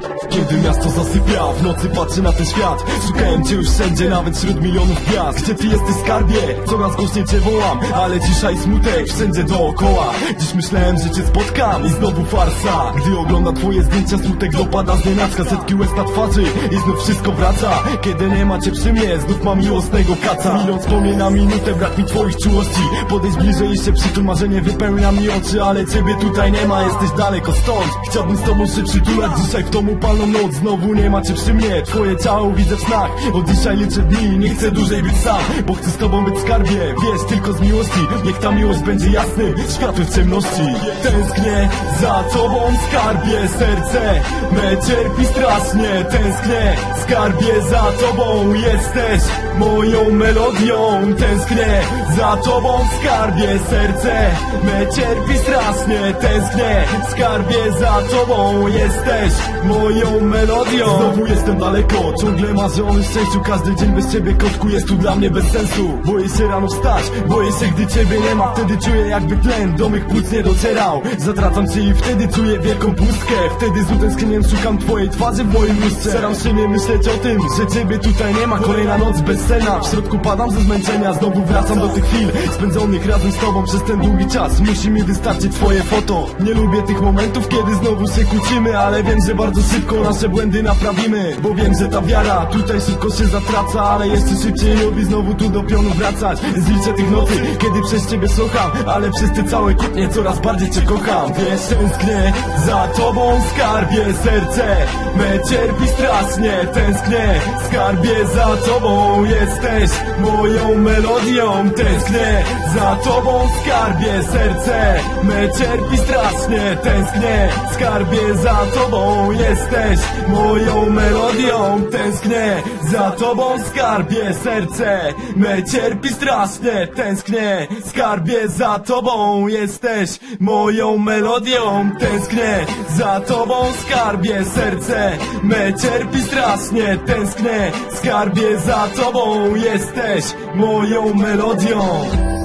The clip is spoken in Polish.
Thank you. Kiedy miasto zasypia, w nocy patrzę na ten świat. Szukałem cię już wszędzie, nawet wśród milionów gwiazd. Gdzie ty jesteś skarbie? Coraz głośniej cię wołam Ale cisza i smutek wszędzie dookoła. Dziś myślałem, że cię spotkam i znowu farsa. Gdy oglądam twoje zdjęcia, smutek dopada z nienacka. Setki łez na twarzy i znów wszystko wraca. Kiedy nie macie przy mnie, znów mam miłosnego kaca. Milion wspomnień na minutę, brak mi twoich czułości. Podejść bliżej i się przytul, marzenie wypełnia mi oczy Ale ciebie tutaj nie ma, jesteś daleko stąd. Chciałbym z tobą się przytulać, dzisiaj w domu palną noc Znowu nie macie przy mnie, twoje ciało widzę w snach. Od dzisiaj liczę dni, nie chcę dłużej być sam Bo chcę z tobą być w skarbie, wiesz, tylko z miłości Niech ta miłość będzie jasnym światłem w ciemności Tęsknię za tobą, skarbie, serce Me cierpi strasznie, tęsknię Skarbie, za tobą. Jesteś moją melodią Tęsknię za tobą, skarbie, serce Me cierpi strasznie, tęsknię Skarbie, za tobą. Jesteś moją melodią. Znowu jestem daleko, ciągle marzę o szczęściu Każdy dzień bez ciebie, kotku, jest tu dla mnie bez sensu. Boję się rano wstać, boję się, gdy ciebie nie ma. Wtedy czuję jakby tlen do mych płuc nie docierał. Zatracam cię i wtedy czuję wielką pustkę. Wtedy z utęsknieniem szukam twojej twarzy w moim lustrze. Staram się nie myśleć o tym, że ciebie tutaj nie ma. Kolejna noc bezsenna, w środku padam ze zmęczenia Znowu wracam do tych chwil, spędzonych razem z tobą Przez ten długi czas, musi mi wystarczyć twoje foto. Nie lubię tych momentów, kiedy znowu się kłócimy Ale wiem, że bardzo szybko nasze błędy naprawimy Bo wiem, że ta wiara tutaj szybko się zatraca Ale jeszcze szybciej lubi znowu tu do pionu wracać. Zliczę tych nocy, kiedy przez ciebie słucham Ale przez te całe kłótnie coraz bardziej cię kocham. Wiesz, tęsknię za tobą, skarbie serce Me cierpi strasznie, tęsknię Skarbie za tobą jesteś moją melodią. Tęsknię za tobą, skarbie serce Me cierpi strasznie, tęsknię Skarbie za tobą jesteś moją melodią. Tęsknię za tobą, skarbie serce. Me cierpi strasznie, tęsknię Skarbie za tobą. Jesteś moją melodią. Tęsknię za tobą, skarbie serce. Me cierpi strasznie, tęsknię Skarbie za tobą. Jesteś moją melodią